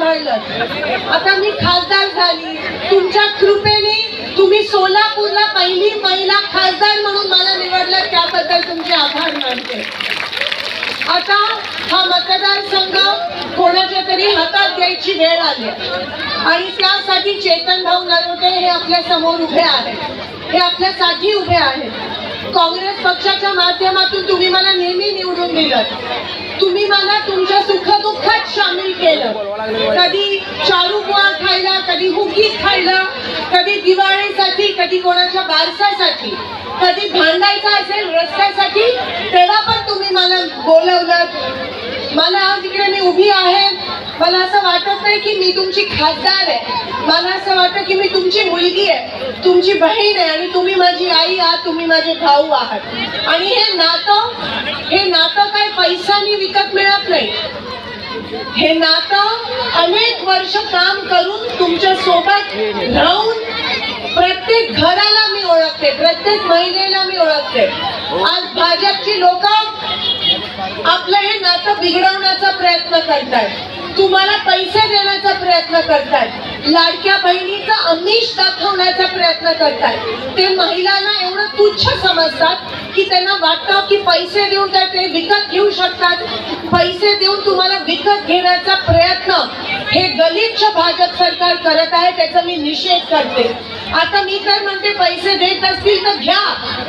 सांभाळलं आता मी खासदार झाली. तुमच्या कृपेने तुम्ही सोलापूरला पहिली महिला खासदार म्हणून मला निवडलं त्याबद्दल तुमचे आभार मानते. आता हा मतदारसंघ कोणाच्या तरी हातात द्यायची वेळ आली. आणि त्यासाठी चेतन भाऊ नरोटे हे आपल्यासमोर उभे आहेत. हे आपल्यासाठी उभे आहेत. काँग्रेस पक्षाच्या माध्यमातून तुम्ही मला नेहमी निवडून दिलं. तुम्ही मला तुमच्या सुखदुःखात सामील केलं. कधी चारू बुवा खायला कधी हुकी खायला कधी दिवाळीसाठी कधी कोणाच्या बारसासाठी कधी भांडायचं असेल रस्त्यासाठी तेव्हा पण तुम्ही मला बोलवलं. मला आज इकडे मी उभी आहे. मला असं वाटत नाही की मी तुमची खासदार आहे. मला असं वाटतं की मी तुमची मुलगी आहे तुमची बहीण आहे आणि तुम्ही माझी आई आहात तुम्ही माझे भाऊ आहात. आणि हे नातं हे नातं पैशानी विकत मिळत नाही. हे नातं अनेक वर्ष काम करून तुमच्यासोबत राहून प्रत्येक घराला मी ओळखते प्रत्येक महिलेला मी ओळखते. आज भाजपची लोक आपलं हे नातं बिघडवण्याचा प्रयत्न करतायत. तुम्हाला पैसे देण्याचा प्रयत्न करतायत लाडक्या बहिणीचं अमिष दाखवण्याचा प्रयत्न करतात ते महिलांना एवढं तुच्छ समजतात की त्यांना वाटतं की पैसे देऊन त्या ते विकत घेऊ शकतात. पैसे देऊन तुम्हाला विकत घेण्याचा प्रयत्न हे गलिच्छ भाजप सरकार करत आहे त्याचा मी निषेध करते. आता मी तर म्हणते पैसे देत असतील तर घ्या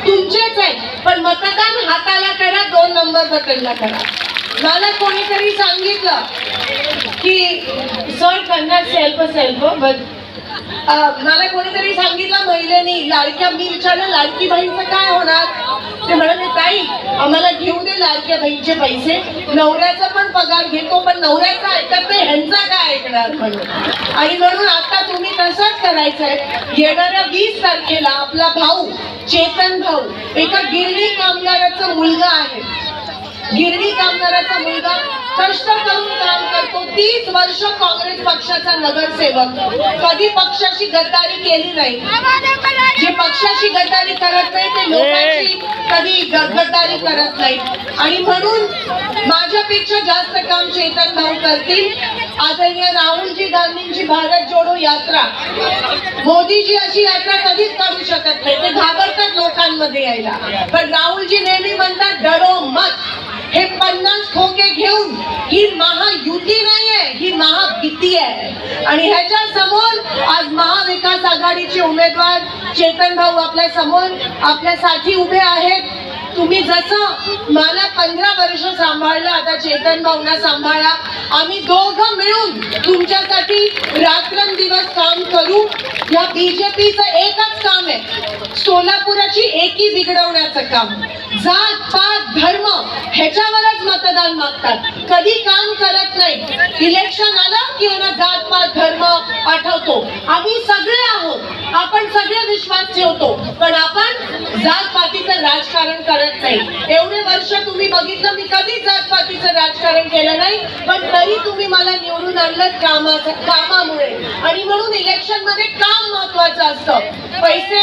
तुमचेच आहे. पण मतदान हाताला करा दोन नंबर बटनला करा. मला कोणीतरी सांगितलं की सण करणार सेल्फ सेल्फ बट मला कोणीतरी सांगितलं महिलेनी लाडक्या मी विचारलं लाडकी बहीणचं काय होणार? ते म्हणाले ताई आम्हाला घेऊ दे लाडक्या बहीणचे पैसे. नवऱ्याचा पण पगार घेतो पण नवऱ्याचा ऐकत नाही ह्यांचा काय ऐकणार म्हणून? आणि म्हणून आता तुम्ही तसंच करायचंय. येणाऱ्या वीस तारखेला आपला भाऊ चेतन भाऊ एका गिरणी कामगाराचा मुलगा आहे. गिरणी कामगाराचा मुलगा कष्ट तीस वर्ष काँग्रेस पक्षाचा नगरसेवक. कधी पक्षाची गद्दारी केली नाही. जे पक्षाची गद्दारी करत नाही ते लोकांची कधी गद्दारी करत नाही. आणि म्हणून माझ्यापेक्षा जास्त काम चेतन भाऊ करतील. आदरणीय राहुलजी गांधींची भारत जोडो यात्रा. मोदीजी अशी यात्रा कधीच करू शकत नाही. ते घाबरतात लोकांमध्ये यायला. पण राहुलजी नेहमी म्हणतात डरो मत. हे पन्नास खोके घेऊन ही महायुती आहे आणि ह्याच्या समोर आज महाविकास आघाडीचे उमेदवार चेतन भाऊ आपल्यासमोर आपल्यासाठी उभे आहेत. तुम्ही जसं मला पंधरा वर्ष सांभाळलं आता चेतन भाऊना सांभाळा. आम्ही दोघं मिळून तुमच्यासाठी रात्रंदिवस काम करू. या बीजेपीचं एकच काम आहे. सोलापुराची एकी बिघडवण्याचं काम. जात पात धर्म ह्याच्यावरच मतदान मागतात. कधी काम करत नाही. इलेक्शन आलं की जात पात धर्म आठवतो आम्ही सगळे आहोत. आपण सगळे विश्वास होतो. पण आपण जात पातीचं राजकारण करत नाही. एवढे वर्ष तुम्ही बघितलं मी कधीच जात पातीचं राजकारण केलं नाही. पण तरी तुम्ही मला निवडून आणलं कामाचं कामामुळे. आणि म्हणून इलेक्शनमध्ये काम महत्वाचं असतं. पैसे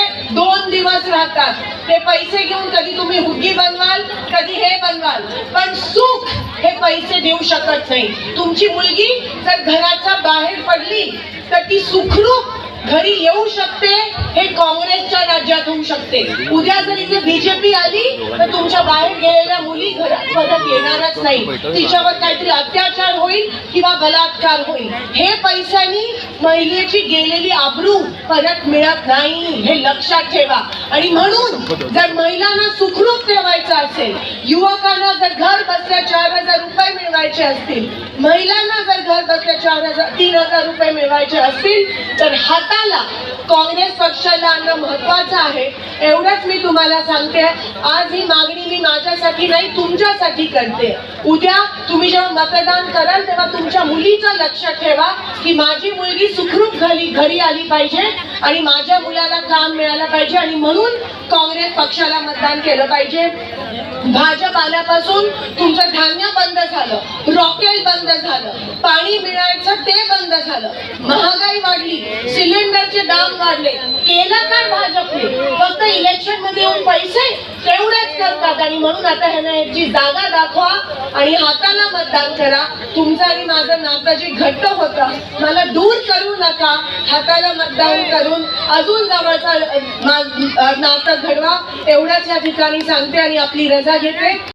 राहतात. ते पैसे घेऊन कधी तुम्ही हुगी बनवाल कधी हे बनवाल. पण सुख हे पैसे देऊ शकत नाही. तुमची मुलगी जर घराच्या बाहेर पडली तर ती सुखरूप घरी येऊ शकते हे काँग्रेसच्या राज्यात होऊ शकते. उद्या जर इथे बीजेपी आली तर तुमच्या बाहेर गेलेल्या मुली घरात परत येणारच नाही. तिच्यावर काहीतरी अत्याचार होईल किंवा बलात्कार होईल. हे पैशानी महिलेची गेलेली आबरू परत मिळत नाही. हे लक्षात ठेवा. आणि म्हणून जर महिलांना सुखरूप ठेवायचं असेल युवकांना जर घर बसल्या चार हजार रुपये मिळवायचे असतील महिलांना जर घर बसल्या चार हजार तीन हजार रुपये मिळवायचे असतील तर हाताला काँग्रेस पक्षाला आणणं महत्वाचं आहे. एवढंच मी तुम्हाला सांगते. आज ही मागणी मी माझ्यासाठी नाही तुमच्यासाठी करते. उद्या तुम्ही जेव्हा मतदान कराल तेव्हा तुमच्या मुलीचं लक्ष ठेवा की माझी मुलगी सुखरूप घरी घरी आली पाहिजे आणि माझ्या मुलाला काम मिळालं पाहिजे आणि म्हणून काँग्रेस पक्षाला मतदान केलं पाहिजे. भाजप आल्यापासून तुमचं धान्य बंद झालं रॉकेल बंद झालं पाणी मिळायचं ते बंद झालं. महागाई वाढली सिलेंडरचे दाम वाढले. केलं काय भाजपने? फक्त इलेक्शनमध्ये येऊन पैसे तेवढेच करतात आणि म्हणून आता ह्यांना याची जागा दाखवा आणि हाताला मतदान करा. तुमचं आणि माझं नातं जे घट्ट होतं नका. हाताला मतदान करून अजून जवळचा नाटक घडवा. एवढ्याच या ठिकाणी सांगते आणि आपली रजा घेते.